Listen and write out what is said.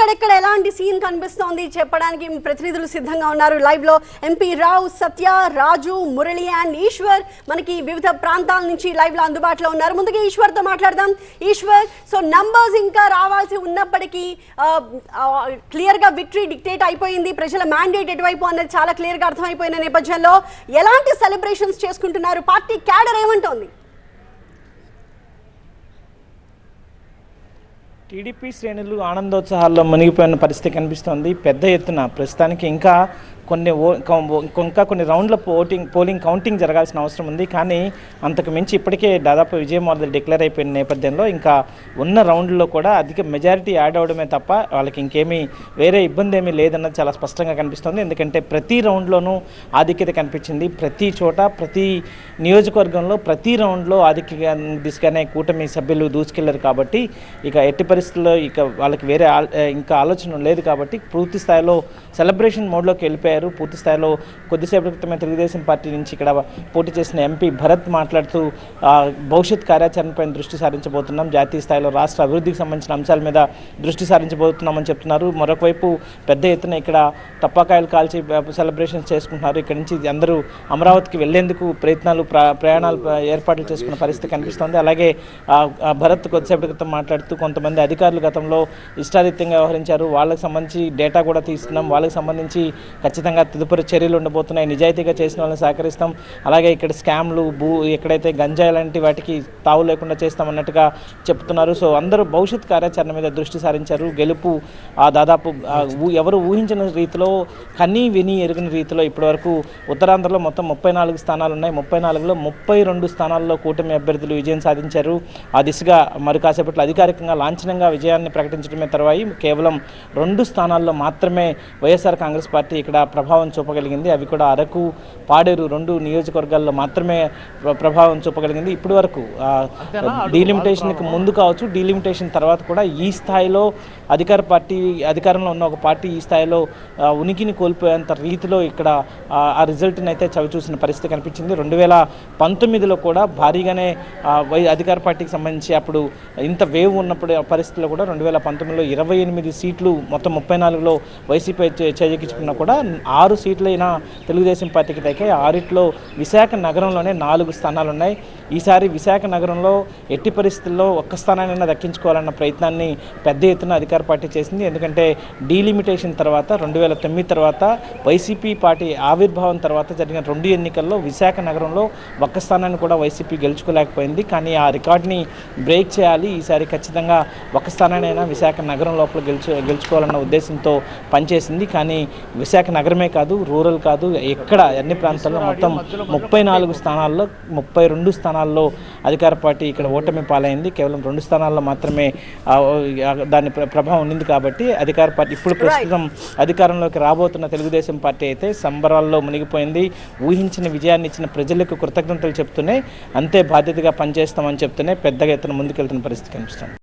ఎక్కడెక్కడ ఎలాంటి సీన్ కనిపిస్తోంది చెప్పడానికి ప్రతినిధులు సిద్ధంగా ఉన్నారు. లైవ్లో ఎంపీ రావు సత్య రాజు మురళి అండ్ ఈశ్వర్ మనకి వివిధ ప్రాంతాల నుంచి లైవ్లో అందుబాటులో ఉన్నారు. ముందుగా ఈశ్వర్తో మాట్లాడదాం. ఈశ్వర్ సో నంబర్స్ ఇంకా రావాల్సి ఉన్నప్పటికీ క్లియర్గా విక్టరీ డిక్టేట్ అయిపోయింది. ప్రజల మ్యాండేట్ ఎటువైపు అనేది చాలా క్లియర్గా అర్థమైపోయిన నేపథ్యంలో ఎలాంటి సెలబ్రేషన్స్ చేసుకుంటున్నారు? Party cadre ఏమంటోంది? టీడీపీ శ్రేణులు ఆనందోత్సాహాల్లో మునిగిపోయిన పరిస్థితి కనిపిస్తోంది. పెద్ద ఎత్తున ప్రస్తుతానికి ఇంకా కొన్ని ఓ ఇంకా కొన్ని రౌండ్ల ఓటింగ్ పోలింగ్ కౌంటింగ్ జరగాల్సిన అవసరం ఉంది. కానీ అంతకు మించి ఇప్పటికే దాదాపు విజయం డిక్లేర్ అయిపోయిన నేపథ్యంలో ఇంకా ఉన్న రౌండ్లో కూడా అధిక మెజారిటీ యాడ్ అవడమే తప్ప వాళ్ళకి ఇంకేమీ వేరే ఇబ్బంది ఏమీ లేదన్నది చాలా స్పష్టంగా కనిపిస్తుంది. ఎందుకంటే ప్రతి రౌండ్లోనూ ఆధిక్యత కనిపించింది. ప్రతి చోట ప్రతి నియోజకవర్గంలో ప్రతి రౌండ్లో ఆధిక్య దిశగానే కూటమి సభ్యులు దూసుకెళ్ళారు కాబట్టి ఇక ఎట్టి పరిస్థితుల్లో ఇక వాళ్ళకి వేరే ఇంకా ఆలోచన లేదు కాబట్టి పూర్తి స్థాయిలో సెలబ్రేషన్ మోడ్లోకి వెళ్ళిపోయారు. పూర్తి స్థాయిలో కొద్దిసేపటి క్రితమే తెలుగుదేశం పార్టీ నుంచి ఇక్కడ పోటీ చేసిన ఎంపీ భరత్ మాట్లాడుతూ భవిష్యత్ కార్యాచరణపై దృష్టి సారించబోతున్నాం. జాతీయ స్థాయిలో రాష్ట్ర అభివృద్ధికి సంబంధించిన అంశాల మీద దృష్టి సారించబోతున్నామని చెప్తున్నారు. మరొకవైపు పెద్ద ఎత్తున ఇక్కడ తప్పకాయలు కాల్చి సెలబ్రేషన్స్ చేసుకుంటున్నారు. ఇక్కడ నుంచి అందరూ అమరావతికి వెళ్ళేందుకు ప్రయత్నాలు ప్ర- ప్రయాణాలు ఏర్పాట్లు చేసుకున్న పరిస్థితి కనిపిస్తోంది. అలాగే భరత్ కొద్దిసేపటి క్రితం మాట్లాడుతూ కొంతమంది అధికారులు గతంలో ఇష్టారీత్యంగా వ్యవహరించారు. వాళ్ళకి సంబంధించి డేటా కూడా తీసుకున్నాం. వాళ్ళకి సంబంధించి ఖచ్చితంగా తదుపరి చర్యలు ఉండబోతున్నాయి. నిజాయితీగా చేసిన వాళ్ళని సహకరిస్తాం. అలాగే ఇక్కడ స్కామ్లు భూ ఎక్కడైతే గంజాయి లాంటి వాటికి తావు లేకుండా చేస్తామన్నట్టుగా చెప్తున్నారు. సో అందరూ భవిష్యత్ కార్యాచరణ మీద దృష్టి సారించారు. గెలుపు దాదాపు ఊ- ఎవరు ఊహించిన రీతిలో కనీ విని ఎరుగిన రీతిలో ఇప్పటివరకు ఉత్తరాంధ్రలో మొత్తం ముప్పై నాలుగు స్థానాలు ఉన్నాయి. ముప్పై నాలుగులో ముప్పై రెండు స్థానాల్లో కూటమి అభ్యర్థులు విజయం సాధించారు. ఆ దిశగా మరి కాసేపట్లో అధికారికంగా లాంఛనంగా విజయాన్ని ప్రకటించడమే తర్వాయి. కేవలం రెండు స్థానాల్లో మాత్రమే వైఎస్ఆర్ కాంగ్రెస్ పార్టీ ఇక్కడ ప్రభావం చూపగలిగింది. అవి కూడా అరకు పాడేరు రెండు నియోజకవర్గాల్లో మాత్రమే ప్ర- ప్రభావం చూపగలిగింది. ఇప్పటి వరకు డీలిమిటేషన్కి ముందు కావచ్చు డీలిమిటేషన్ తర్వాత కూడా ఈ స్థాయిలో అధికార పార్టీ అధికారంలో ఉన్న ఒక పార్టీ ఈ స్థాయిలో ఉనికిని కోల్పోయేంత రీతిలో ఇక్కడ ఆ, రిజల్ట్ని అయితే చవి చూసిన పరిస్థితి కనిపించింది. రెండు వేల పంతొమ్మిదిలో కూడా భారీగానే అధికార పార్టీకి సంబంధించి అప్పుడు ఇంత వేవ్ ఉన్నప్పుడు ఆ పరిస్థితిలో కూడా రెండు వేల పంతొమ్మిదిలో ఇరవై ఎనిమిది సీట్లు మొత్తం ముప్పై నాలుగులో వైసీపీ చేజెక్కించుకున్నా కూడా ఆరు సీట్లైనా తెలుగుదేశం పార్టీకి దక్కాయి ఆరిట్లో విశాఖ నగరంలోనే నాలుగు స్థానాలు ఉన్నాయి ఈసారి విశాఖ నగరంలో ఎట్టి పరిస్థితుల్లో ఒక్క స్థానాన్నైనా దక్కించుకోవాలన్న ప్రయత్నాన్ని పెద్ద ఎత్తున అధికార పార్టీ చేసింది. ఎందుకంటే డీలిమిటేషన్ తర్వాత రెండు వేల తొమ్మిది తర్వాత వైసీపీ పార్టీ ఆవిర్భావం తర్వాత జరిగిన రెండు ఎన్నికల్లో విశాఖ నగరంలో ఒక్క స్థానాన్ని కూడా వైసీపీ గెలుచుకోలేకపోయింది. కానీ ఆ రికార్డుని బ్రేక్ చేయాలి. ఈసారి ఖచ్చితంగా ఒక స్థానాన్నైనా విశాఖ నగరం లోపల గెలుచు గెలుచుకోవాలన్న ఉద్దేశంతో పనిచేసింది. కానీ విశాఖ నగరం నగరమే కాదు రూరల్ కాదు ఎక్కడ అన్ని ప్రాంతాల్లో మొత్తం ముప్పై నాలుగు స్థానాల్లో ముప్పై రెండు స్థానాల్లో అధికార పార్టీ ఇక్కడ ఓటమి పాలైంది. కేవలం రెండు స్థానాల్లో మాత్రమే దాని ప్ర- ప్రభావం ఉండింది కాబట్టి అధికార పార్టీ ఇప్పుడు ప్రస్తుతం అధికారంలోకి రాబోతున్న తెలుగుదేశం పార్టీ అయితే సంబరాల్లో మునిగిపోయింది. ఊహించిన విజయాన్ని ఇచ్చిన ప్రజలకు కృతజ్ఞతలు చెప్తూనే అంతే బాధ్యతగా పనిచేస్తామని చెప్తూనే పెద్దగా ఎత్తున ముందుకెళ్తున్న పరిస్థితి కనిపిస్తుంది.